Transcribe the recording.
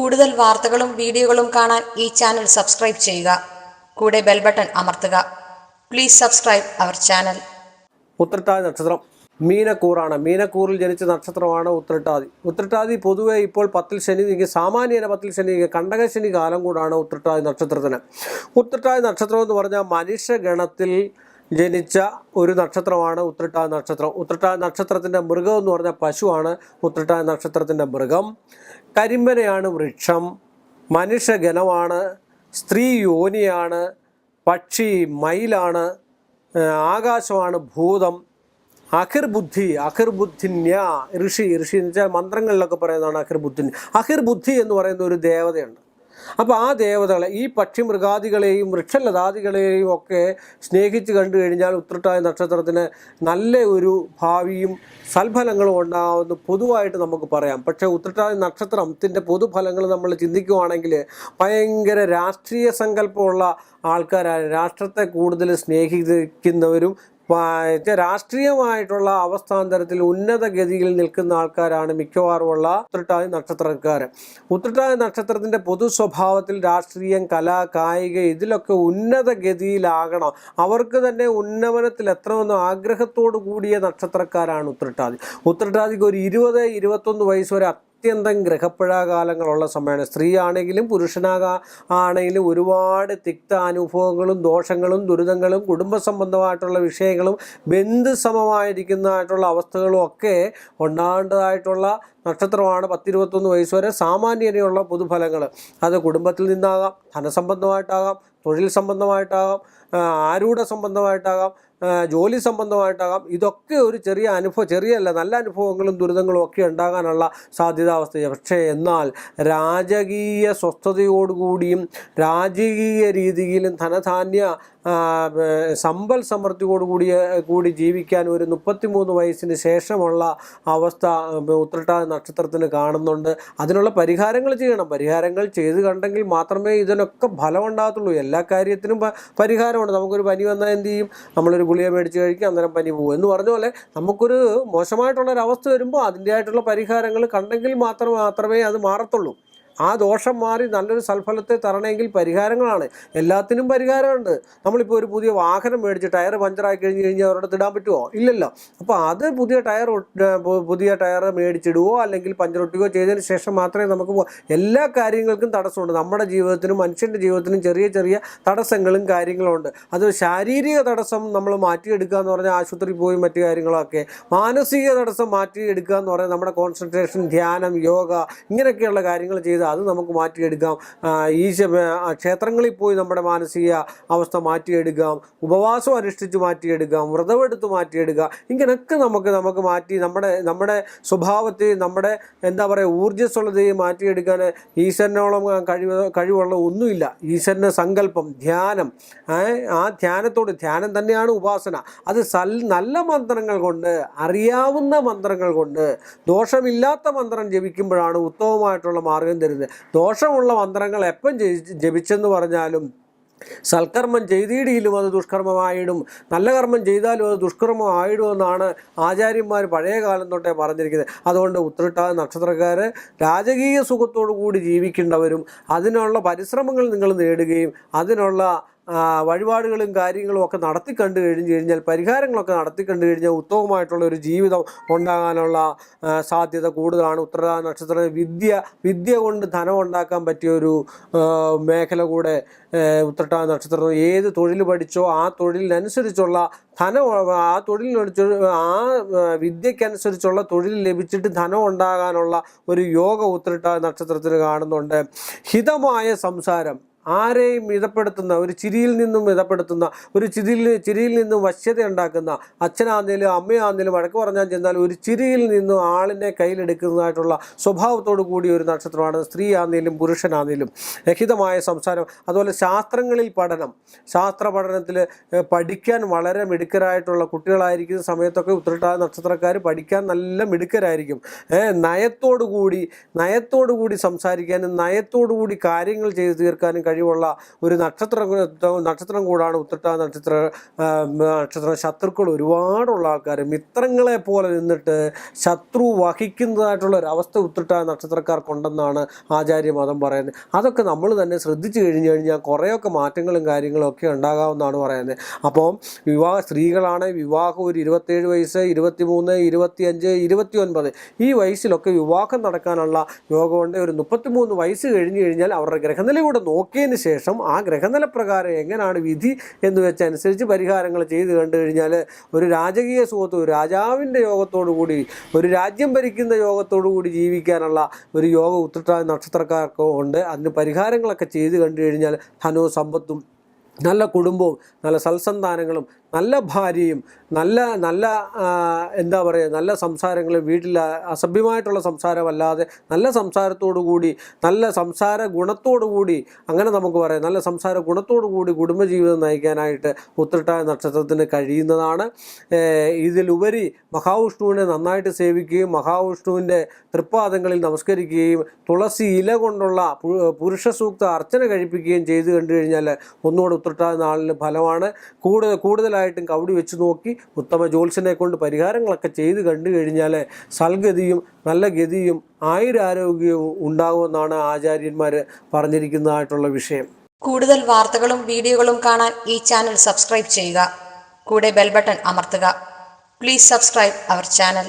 കൂടുതൽ വാർത്തകളും വീഡിയോകളും കാണാൻ ഈ ചാനൽ സബ്സ്ക്രൈബ് ചെയ്യുക. കൂടെ ബെൽ ബട്ടൺ അമർത്തുക. Please subscribe our channel. Uthrattathi നക്ഷത്രം. മീനക്കൂറാണ്. മീനക്കൂറിൽ ജനിച്ച നക്ഷത്രമാണ് ഉത്രട്ടാതി. ഉത്രട്ടാതി പൊതുവെ ഇപ്പോൾ പത്തിൽ ശനി നീക്കി സാമാന്യന പത്തിൽ ശനി നീങ്ങി കണ്ടകശനി കാലം കൂടാണ് ഉത്രട്ടാതി നക്ഷത്രത്തിന്. ഉത്രട്ടാതി നക്ഷത്രം എന്ന് പറഞ്ഞാൽ മനുഷ്യഗണത്തിൽ ജനിച്ച ഒരു നക്ഷത്രമാണ് ഉത്രട്ടാ നക്ഷത്രം. ഉത്രട്ടാ നക്ഷത്രത്തിന്റെ മൃഗം എന്ന് പറഞ്ഞാൽ പശുവാണ്. ഉത്രട്ടാ നക്ഷത്രത്തിന്റെ മൃഗം. കരിമ്പനയാണ് വൃക്ഷം. മനുഷ്യഗണമാണ്. സ്ത്രീ യോനിയാണ്. പക്ഷി മയിലാണ്. ആകാശമാണ് ഭൂതം. അഹിർബുദ്ധി ബുദ്ധി അഖിർ ബുദ്ധിന്യ ഋഷി. ഋഷി എന്ന് വെച്ചാൽ മന്ത്രങ്ങളിലൊക്കെ പറയുന്നതാണ് അഖിർ ബുദ്ധി അഖിർ ബുദ്ധി എന്ന് പറയുന്ന ഒരു ദേവതയുണ്ട്. അപ്പോൾ ആ ദേവതകളെ ഈ പക്ഷി മൃഗാദികളെയും വൃക്ഷലതാദികളെയും ഒക്കെ സ്നേഹിച്ച് കണ്ടു കഴിഞ്ഞാൽ ഉത്രട്ടായ നക്ഷത്രത്തിന് നല്ല ഒരു ഭാവിയും സൽഫലങ്ങളും ഉണ്ടാകുമെന്ന് പൊതുവായിട്ട് നമുക്ക് പറയാം. പക്ഷേ ഉത്രട്ടായ നക്ഷത്രത്തിന്റെ പൊതുഫലങ്ങൾ നമ്മൾ ചിന്തിക്കുവാണെങ്കിൽ ഭയങ്കര രാഷ്ട്രീയ സങ്കല്പമുള്ള ആൾക്കാരാണ്. രാഷ്ട്രത്തെ കൂടുതൽ സ്നേഹിക്കുന്നവരും രാഷ്ട്രീയമായിട്ടുള്ള അവസ്ഥാന്തരത്തിൽ ഉന്നത ഗതിയിൽ നിൽക്കുന്ന ആൾക്കാരാണ് മിക്കവാറുമുള്ള ഉത്രട്ടാതി നക്ഷത്രക്കാർ ഉത്രട്ടാതി നക്ഷത്രത്തിന്റെ പൊതു സ്വഭാവത്തിൽ രാഷ്ട്രീയം കല കായിക ഇതിലൊക്കെ ഉന്നത ഗതിയിലാകണം അവർക്ക് തന്നെ ഉന്നമനത്തിൽ എത്രമെന്ന് ആഗ്രഹത്തോടു കൂടിയ നക്ഷത്രക്കാരാണ് ഉത്രട്ടാതി. ഉത്രട്ടാതിക്ക് ഒരു ഇരുപത് ഇരുപത്തൊന്ന് വയസ്സ് വരെ അത്യന്തം ഗ്രഹപ്പിഴാകാലങ്ങളുള്ള സമയമാണ്. സ്ത്രീ ആണെങ്കിലും പുരുഷനാകാ ആണെങ്കിലും ഒരുപാട് തിക്ത അനുഭവങ്ങളും ദോഷങ്ങളും ദുരിതങ്ങളും കുടുംബ സംബന്ധമായിട്ടുള്ള വിഷയങ്ങളും ബന്ധുസമമായിരിക്കുന്നതായിട്ടുള്ള അവസ്ഥകളും ഒക്കെ ഉണ്ടാകേണ്ടതായിട്ടുള്ള നക്ഷത്രമാണ് പത്തിരുപത്തൊന്ന് വയസ്സ് വരെ സാമാന്യതയുള്ള പൊതുഫലങ്ങൾ അത് കുടുംബത്തിൽ നിന്നാകാം ധനസംബന്ധമായിട്ടാകാം തൊഴിൽ സംബന്ധമായിട്ടാകാം ആരൂഢ സംബന്ധമായിട്ടാകാം ജോലി സംബന്ധമായിട്ടാകാം. ഇതൊക്കെ ഒരു ചെറിയ അനുഭവം ചെറിയല്ല നല്ല അനുഭവങ്ങളും ദുരിതങ്ങളും ഒക്കെ ഉണ്ടാകാനുള്ള സാധ്യതാവസ്ഥ പക്ഷേ എന്നാൽ രാജകീയ സ്വസ്ഥതയോടുകൂടിയും രാജകീയ രീതിയിലും ധനധാന്യ ആ, സമൃദ്ധിയോട് കൂടിയ കൂടി ജീവിക്കാൻ ഒരു മുപ്പത്തിമൂന്ന് വയസ്സിന് ശേഷമുള്ള അവസ്ഥ ഉത്രട്ട നക്ഷത്രത്തിന് കാണുന്നുണ്ട്. അതിനുള്ള പരിഹാരങ്ങൾ ചെയ്യണം. പരിഹാരങ്ങൾ ചെയ്ത് കണ്ടെങ്കിൽ മാത്രമേ ഇതിനൊക്കെ ഫലം ഉണ്ടാകത്തുള്ളൂ എല്ലാ കാര്യത്തിനും പരിഹാരമുണ്ട്. നമുക്കൊരു പനി വന്നാൽ എന്ത് ചെയ്യും? നമ്മളൊരു ഗുളിക മേടിച്ച് കഴിക്കും അന്നേരം പനി പോകും. എന്ന് പറഞ്ഞ പോലെ നമുക്കൊരു മോശമായിട്ടുള്ളൊരവസ്ഥ വരുമ്പോൾ അതിന്റെതായിട്ടുള്ള പരിഹാരങ്ങൾ കണ്ടെങ്കിൽ മാത്രം മാത്രമേ അത് മാറത്തുള്ളൂ. ആ ദോഷം മാറി നല്ലൊരു സൽഫലത്തെ തരണമെങ്കിൽ പരിഹാരങ്ങളാണ്. എല്ലാത്തിനും പരിഹാരമുണ്ട്. നമ്മളിപ്പോൾ ഒരു പുതിയ വാഹനം മേടിച്ച് ടയർ പഞ്ചറായി കഴിഞ്ഞ് കഴിഞ്ഞാൽ അവരുടെ ഇടാൻ പറ്റുമോ ഇല്ലല്ലോ. അപ്പോൾ അത് പുതിയ ടയർ പുതിയ ടയർ മേടിച്ചിടുവോ അല്ലെങ്കിൽ പഞ്ചറൊട്ടുകയോ ചെയ്തതിന് ശേഷം മാത്രമേ നമുക്ക് എല്ലാ കാര്യങ്ങൾക്കും തടസ്സമുണ്ട്. നമ്മുടെ ജീവിതത്തിനും മനുഷ്യന്റെ ജീവിതത്തിനും ചെറിയ ചെറിയ തടസ്സങ്ങളും കാര്യങ്ങളും ഉണ്ട് അത് ശാരീരിക തടസ്സം നമ്മൾ മാറ്റിയെടുക്കുക എന്ന് പറഞ്ഞാൽ ആശുപത്രിയിൽ പോയി മറ്റു കാര്യങ്ങളൊക്കെ. മാനസിക തടസ്സം മാറ്റിയെടുക്കുക എന്ന് പറഞ്ഞാൽ നമ്മുടെ കോൺസെൻട്രേഷൻ ധ്യാനം യോഗ ഇങ്ങനെയൊക്കെയുള്ള കാര്യങ്ങൾ ചെയ്ത് അത് നമുക്ക് മാറ്റിയെടുക്കാം. ഈ ക്ഷേത്രങ്ങളിൽ പോയി നമ്മുടെ മാനസിക അവസ്ഥ മാറ്റിയെടുക്കാം. ഉപവാസം അനുഷ്ഠിച്ച് മാറ്റിയെടുക്കാം. വ്രതമെടുത്ത് മാറ്റിയെടുക്കുക ഇങ്ങനെയൊക്കെ നമുക്ക് നമുക്ക് മാറ്റി നമ്മുടെ നമ്മുടെ സ്വഭാവത്തെയും നമ്മുടെ എന്താ പറയുക ഊർജസ്വലതയെ മാറ്റിയെടുക്കാൻ ഈശ്വരനോളം കഴിവ് കഴിവുള്ള ഒന്നുമില്ല. ഈശ്വരന്റെ സങ്കല്പം ധ്യാനം. ആ ധ്യാനത്തോട് ധ്യാനം തന്നെയാണ് ഉപാസന. അത് സൽ നല്ല മന്ത്രങ്ങൾ കൊണ്ട് അറിയാവുന്ന മന്ത്രങ്ങൾ കൊണ്ട് ദോഷമില്ലാത്ത മന്ത്രം ജപിക്കുമ്പോഴാണ് ഉത്തമമായിട്ടുള്ള മാർഗം ദോഷമുള്ള മന്ത്രങ്ങൾ എപ്പം ജപിച്ചെന്ന് പറഞ്ഞാലും സൽക്കർമ്മം ചെയ്തിടിയിലും അത് ദുഷ്കർമ്മമായിടും. നല്ല കർമ്മം ചെയ്താലും അത് ദുഷ്കർമ്മമായിടും എന്നാണ് ആചാര്യന്മാർ പഴയ കാലം തൊട്ടേ പറഞ്ഞിരിക്കുന്നത്. അതുകൊണ്ട് ഉത്രട്ടാതി നക്ഷത്രക്കാർ രാജകീയ സുഖത്തോടു കൂടി ജീവിക്കേണ്ടവരും അതിനുള്ള പരിശ്രമങ്ങൾ നിങ്ങൾ നേടുകയും അതിനുള്ള വഴിപാടുകളും കാര്യങ്ങളും ഒക്കെ നടത്തി കണ്ടു കഴിഞ്ഞു കഴിഞ്ഞാൽ പരിഹാരങ്ങളൊക്കെ നടത്തി കണ്ടു കഴിഞ്ഞാൽ ഉത്തമമായിട്ടുള്ള ഒരു ജീവിതം ഉണ്ടാകാനുള്ള സാധ്യത കൂടുതലാണ്. ഉത്തര നക്ഷത്ര വിദ്യ വിദ്യ കൊണ്ട് ധനം ഉണ്ടാക്കാൻ പറ്റിയ ഒരു മേഖല കൂടെ ഉത്രട്ടാ നക്ഷത്രം ഏത് തൊഴിൽ പഠിച്ചോ ആ തൊഴിലിനനുസരിച്ചുള്ള ധനം ആ തൊഴിലിനനുസരിച്ച് ആ വിദ്യക്കനുസരിച്ചുള്ള തൊഴിൽ ലഭിച്ചിട്ട് ധനം ഉണ്ടാകാനുള്ള ഒരു യോഗ ഉത്രട്ടാ നക്ഷത്രത്തിന് കാണുന്നുണ്ട്. ഹിതമായ സംസാരം. ആരെയും മിതപ്പെടുത്തുന്ന ഒരു ചിരിയിൽ നിന്നും മിതപ്പെടുത്തുന്ന ഒരു ചിരിയിൽ ചിരിയിൽ നിന്നും വശ്യത ഉണ്ടാക്കുന്ന അച്ഛനാന്നേലും അമ്മയാന്നേലും വഴക്ക് പറഞ്ഞാൽ ചെന്നാൽ ഒരു ചിരിയിൽ നിന്നും ആളിനെ കയ്യിലെടുക്കുന്നതായിട്ടുള്ള സ്വഭാവത്തോടു കൂടിയ ഒരു നക്ഷത്രമാണ് സ്ത്രീ ആന്നേലും പുരുഷനാന്നേലും. രഹിതമായ സംസാരം അതുപോലെ ശാസ്ത്രങ്ങളിൽ പഠനം. ശാസ്ത്ര പഠനത്തിൽ പഠിക്കാൻ വളരെ മിടുക്കരായിട്ടുള്ള കുട്ടികളായിരിക്കുന്ന സമയത്തൊക്കെ ഉത്രട്ടാ നക്ഷത്രക്കാർ പഠിക്കാൻ നല്ല മിടുക്കരായിരിക്കും. നയത്തോടു കൂടി നയത്തോടു കൂടി സംസാരിക്കാനും നയത്തോടു കൂടി കാര്യങ്ങൾ ചെയ്തു തീർക്കാനും കഴിയും. കഴിവുള്ള ഒരു നക്ഷത്ര നക്ഷത്രം കൂടാണ് ഉത്രട്ട നക്ഷത്ര നക്ഷത്ര ശത്രുക്കൾ ഒരുപാടുള്ള ആൾക്കാർ മിത്രങ്ങളെ പോലെ നിന്നിട്ട് ശത്രു വഹിക്കുന്നതായിട്ടുള്ള ഒരു അവസ്ഥ ഉത്രട്ട നക്ഷത്രക്കാർക്കുണ്ടെന്നാണ് ആചാര്യമതം പറയുന്നത്. അതൊക്കെ നമ്മൾ തന്നെ ശ്രദ്ധിച്ചു കഴിഞ്ഞു കഴിഞ്ഞാൽ കുറേയൊക്കെ മാറ്റങ്ങളും കാര്യങ്ങളും ഒക്കെ ഉണ്ടാകാമെന്നാണ് പറയുന്നത്. അപ്പോൾ വിവാഹ സ്ത്രീകളാണ് വിവാഹം ഒരു ഇരുപത്തേഴ് വയസ്സ് ഇരുപത്തി മൂന്ന് ഇരുപത്തിയഞ്ച് ഇരുപത്തി ഒൻപത് ഈ വയസ്സിലൊക്കെ വിവാഹം നടക്കാനുള്ള യോഗമുണ്ട് ഒരു മുപ്പത്തിമൂന്ന് വയസ്സ് കഴിഞ്ഞു കഴിഞ്ഞാൽ അവരുടെ ഗ്രഹനില കൂടെ നോക്കിയതിന് ശേഷം ആ ഗ്രഹനില പ്രകാരം എങ്ങനെയാണ് വിധി എന്ന് വെച്ചനുസരിച്ച് പരിഹാരങ്ങൾ ചെയ്തു കണ്ടു കഴിഞ്ഞാൽ ഒരു രാജകീയ സുഖത്ത് ഒരു രാജാവിന്റെ യോഗത്തോടു കൂടി ഒരു രാജ്യം ഭരിക്കുന്ന യോഗത്തോടു കൂടി ജീവിക്കാനുള്ള ഒരു യോഗ ഉത്രട്ട നക്ഷത്രക്കാർക്ക് ഉണ്ട്. അതിന് പരിഹാരങ്ങളൊക്കെ ചെയ്ത് കണ്ടു കഴിഞ്ഞാൽ ധനവും സമ്പത്തും നല്ല കുടുംബവും നല്ല സൽസന്താനങ്ങളും നല്ല ഭാര്യയും നല്ല നല്ല എന്താ പറയുക നല്ല സംസാരങ്ങളും വീട്ടിൽ അസഭ്യമായിട്ടുള്ള സംസാരമല്ലാതെ നല്ല സംസാരത്തോടു കൂടി നല്ല സംസാര ഗുണത്തോടു കൂടി അങ്ങനെ നമുക്ക് പറയാം. നല്ല സംസാര ഗുണത്തോടു കൂടി കുടുംബജീവിതം നയിക്കാനായിട്ട് ഉത്രട്ടായ നക്ഷത്രത്തിന് കഴിയുന്നതാണ്. ഇതിലുപരി മഹാവിഷ്ണുവിനെ നന്നായിട്ട് സേവിക്കുകയും മഹാവിഷ്ണുവിന്റെ തൃപ്പാദങ്ങളിൽ നമസ്കരിക്കുകയും തുളസി ഇല കൊണ്ടുള്ള പുരുഷ സൂക്ത അർച്ചന കഴിപ്പിക്കുകയും ചെയ്തു കണ്ടു കഴിഞ്ഞാൽ ഒന്നുകൂടെ ഉത്രട്ടായ നാളിന് ഫലമാണ്. കൂടുതൽ കൂടുതലായിട്ടും കവടി വെച്ച് നോക്കി ഉത്തമ ജ്യോത്സ്യനെ കൊണ്ട് പരിഹാരങ്ങളൊക്കെ ചെയ്ത് കണ്ടു കഴിഞ്ഞാൽ സൽഗതിയും നല്ല ഗതിയും ആയുരാരോഗ്യവും ഉണ്ടാകുമെന്നാണ് ആചാര്യന്മാർ പറഞ്ഞിരിക്കുന്നതായിട്ടുള്ള വിഷയം. കൂടുതൽ വാർത്തകളും വീഡിയോകളും കാണാൻ ഈ ചാനൽ സബ്സ്ക്രൈബ് ചെയ്യുക. കൂടെ ബെൽബട്ടൺ അമർത്തുക. Please subscribe our channel.